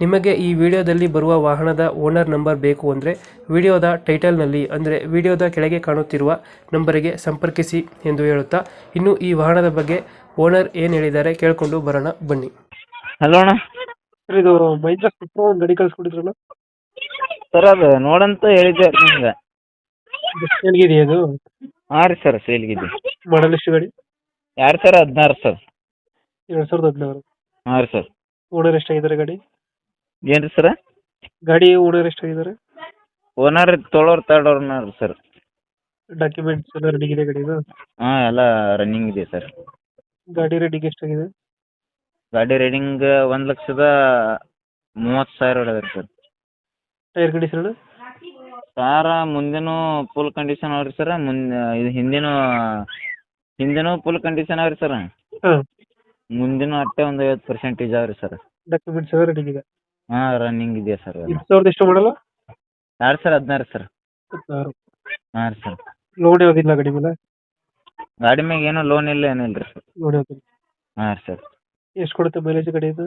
ನಿಮಗೆ ಈ ವಿಡಿಯೋದಲ್ಲಿ ಬರುವ ವಾಹನದ ಓನರ್ ನಂಬರ್ ಬೇಕು ಅಂದರೆ ವಿಡಿಯೋದ ಟೈಟಲ್ನಲ್ಲಿ ಅಂದರೆ ವಿಡಿಯೋದ ಕೆಳಗೆ ಕಾಣುತ್ತಿರುವ ನಂಬರಿಗೆ ಸಂಪರ್ಕಿಸಿ ಎಂದು ಹೇಳುತ್ತಾ ಇನ್ನು ಈ ವಾಹನದ ಬಗ್ಗೆ ಓನರ್ ಏನು ಹೇಳಿದ್ದಾರೆ ಕೇಳಿಕೊಂಡು ಬರೋಣ ಬನ್ನಿ. ಹಲೋ ಅಣ್ಣ. ಸರ್ ಇದು ಮೈಂದ್ರ ಗಡಿ ಒಂದು ಗಾಡಿ ಕಳಿಸ್ಕೊಟ್ಟಿದ್ರಲ್ಲ ಸರ್ ಅದು ನೋಡಂತ ಹೇಳಿದ್ದೆ ನಿಮ್ಗೆ. ಎಲ್ಲಿಗಿದೆ ಅದು ಹಾಂ ರೀ ಸರ್ ಸೇಲ್ಗಿದೆ ಮಾಡಲ್ ಎಷ್ಟು ಗಾಡಿ? ಯಾರು ಸರ್ ಹದಿನಾರು ಸರ್. ಎರಡು ಸಾವಿರದ ಹದಿನಾರು. ಹಾಂ ರೀ ಸರ್. ಓನರ್ ಎಷ್ಟಾಗಿದ್ದಾರೆ ಗಾಡಿ? ಏನು ರೀ ಸರ್? ಗಾಡಿ ಓನರ್ ಎಷ್ಟಾಗಿದ್ದಾರೆ? ಓನರ್ ತೊಳೋರ್ ತರ್ಡ್ ಓನರ್ ಸರ್. ಡಾಕ್ಯುಮೆಂಟ್ಸ್ ಎಲ್ಲ ರೆಡಿ ಇದೆ ಗಾಡಿದು ಹಾಂ ಎಲ್ಲ ರನ್ನಿಂಗ್ ಇದೆ ಸರ್. ಗಾಡಿ ರೆಡಿಗೆ ಎಷ್ಟಾಗಿದೆ? ಗಾಡಿ ರೈಡಿಂಗ್ ಒಂದು ಲಕ್ಷದ ಮೂವತ್ತು ಸಾವಿರ ಹೊಡೆದ್ರಿ ಸರ್. ಟೈರ್ ಕಂಡೀಷನ್ ಕಾರ ಮುಂದೆನೂ ಫುಲ್ ಕಂಡೀಷನ್ ಅವ್ರಿ ಸರ್. ಮುಂದೆ ಇದು ಹಿಂದಿನೂ ಹಿಂದೆನೂ ಫುಲ್ ಕಂಡೀಷನ್ ಅವ್ರಿ ಸರ್. ಹಾಂ. ಮುಂದಿನೂ ಅಟ್ಟೆ ಒಂದು ಐವತ್ತು ಪರ್ಸೆಂಟೇಜ್ ಅವ್ರಿ ಸರ್. ಡಾಕ್ಯುಮೆಂಟ್ಸ್ ಎಲ್ಲ ರೆಡಿ ಇದೆ. ಹಾಂ ರನ್ನಿಂಗ್ ಇದೆ ಸರ್ ಎರಡು ಸಾವಿರದ ಎಷ್ಟು ಮಾಡಲ್ಲ? ಸರ್ ಹದಿನಾರು ಸರ್ ಹಾಂ ಸರ್ ಲೋನ್ ಯಾವುದಿಲ್ಲ ಗಾಡಿ ಮೇಲೆ? ಗಾಡಿ ಮ್ಯಾಗ ಏನೂ ಲೋನ್ ಇಲ್ಲ ಏನಿಲ್ಲ ರೀ ಸರ್ ಲೋನ್ ಯಾವುದಿಲ್ಲ ಹಾಂ ಸರ್ ಎಷ್ಟು ಕೊಡುತ್ತೆ ಮೈಲೇಜ್ ಗಾಡಿ ಇದು?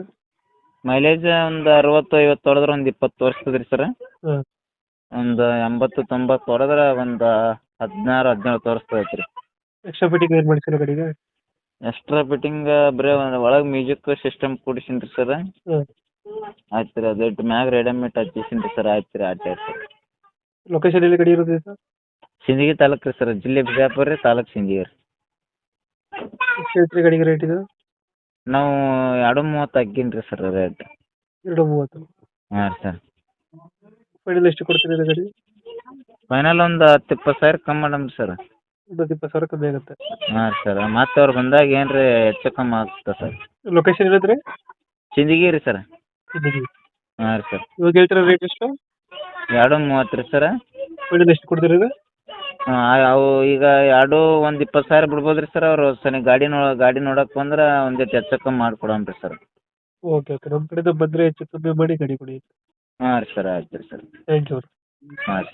ಮೈಲೇಜ್ ಒಂದು ಅರವತ್ತು ಐವತ್ತು ಹೊಡೆದ್ರೆ ಒಂದು ಇಪ್ಪತ್ತು ತೋರಿಸ್ತದೆ ರೀ ಸರ್ ಹಾಂ. ಒಂದು ಎಂಬತ್ತು ತೊಂಬತ್ತು ಹೊಡೆದ್ರೆ ಒಂದು ಹದಿನಾರು ಹದಿನೇಳು ತೋರಿಸ್ತೈತೆ ರೀ ಎಕ್ಸ್ಟ್ರಾ ಫಿಟ್ಟಿಂಗ್ ಏನು ಮಾಡಿಸಿಲ್ಲ ಗಾಡಿಗೆ? ಎಕ್ಸ್ಟ್ರಾ ಫಿಟ್ಟಿಂಗ್ ಬರೀ ಒಂದು ಒಳಗೆ ಮ್ಯೂಸಿಕ್ ಸಿಸ್ಟಮ್ ಕೊಡಿಸಿನಿ ರೀ ಸರ್ ಹಾಂ. ಆಯ್ತು ರೀ ಅದು ಮ್ಯಾಗ ರೆಡಿಮೇಡ್ ಹಚ್ಚಿಸಿನಿ ರೀ ಸರ್ ಆಯ್ತು ರೀ ಆಯ್ತು ಸರ್ ಲೊಕೇಶನ್ ಎಲ್ಲಿ ಗಾಡಿ ಇರೋದು ಸರ್ ಸಿಂದಗಿ ತಾಲೂಕ್ ರೀ ಸರ್ ಜಿಲ್ಲೆ ಬಿಜಾಪುರ ರೀ ತಾಲೂಕ್ ಸಿಂದಗಿ ರೀ. ಎಷ್ಟು ಹೇಳ್ತೀರಿ ಗಾಡಿಗೆ ರೇಟ್ ಇದು? ನಾವು ಎರಡು ಮೂವತ್ತು ಹಾಕೀನಿ ರೀ ಸರ್ ರೇಟ್ ಎರಡು ಮೂವತ್ತು. ಹಾಂ ರೀ ಸರ್ ಫೈನಲ್ ಎಷ್ಟು ಕೊಡ್ತೀರಿ ಇದು ಗಾಡಿ? ಫೈನಲ್ ಒಂದು ಹತ್ತು ಇಪ್ಪತ್ತು ಸಾವಿರ ಕಮ್ಮಿ ಮಾಡಮ್ ಸರ್ ಇಪ್ಪತ್ತು ಇಪ್ಪತ್ತು ಸಾವಿರ ಕಮ್ಮಿ ಆಗುತ್ತೆ. ಹಾಂ ಸರ್ ಮತ್ತೆ ಅವ್ರು ಬಂದಾಗ ಏನು ರೀ ಹೆಚ್ಚು ಕಮ್ಮಿ ಆಗ್ತದೆ ಸರ್ ಲೊಕೇಶನ್ ಇರೋದ್ರಿ? ಸಿಂದಗಿ ರೀ ಸರ್ ಸಿಂದಗಿ ಹಾಂ ರೀ ಸರ್. ಇವಾಗ ಹೇಳ್ತೀರ ರೇಟ್ ಎಷ್ಟು? ಎರಡು ಮೂವತ್ತು ರೀ ಸರ್. ಫೈನಲ್ ಎಷ್ಟು ಕೊಡ್ತೀರಿ ಇದು? ಹಾಂ ಅವು ಈಗ ಎರಡು ಒಂದು ಇಪ್ಪತ್ತು ಸಾವಿರ ಬಿಡ್ಬೋದು ರೀ ಸರ್ ಅವರು ಸನಿ ಗಾಡಿ ನೋ ಗಾಡಿ ನೋಡಕ್ಕೆ ಬಂದ್ರೆ ಒಂದಿಷ್ಟು ಹೆಚ್ಚು ಕಮ್ಮಿ ಮಾಡ್ಕೊಡೋಣ ರೀ ಸರ್. ಓಕೆ ಓಕೆ ನಮ್ಮ ಕಡೆಯಿಂದ ಬಂದರೆ ಹೆಚ್ಚು ಕಮ್ಮಿ ಮಾಡಿ ಗಾಡಿ ಕೊಡಿ. ಹಾಂ ರೀ ಸರ್ ಆಯ್ತು ರೀ ಸರ್. ಥ್ಯಾಂಕ್ ಯು ಹಾಂ ರೀ.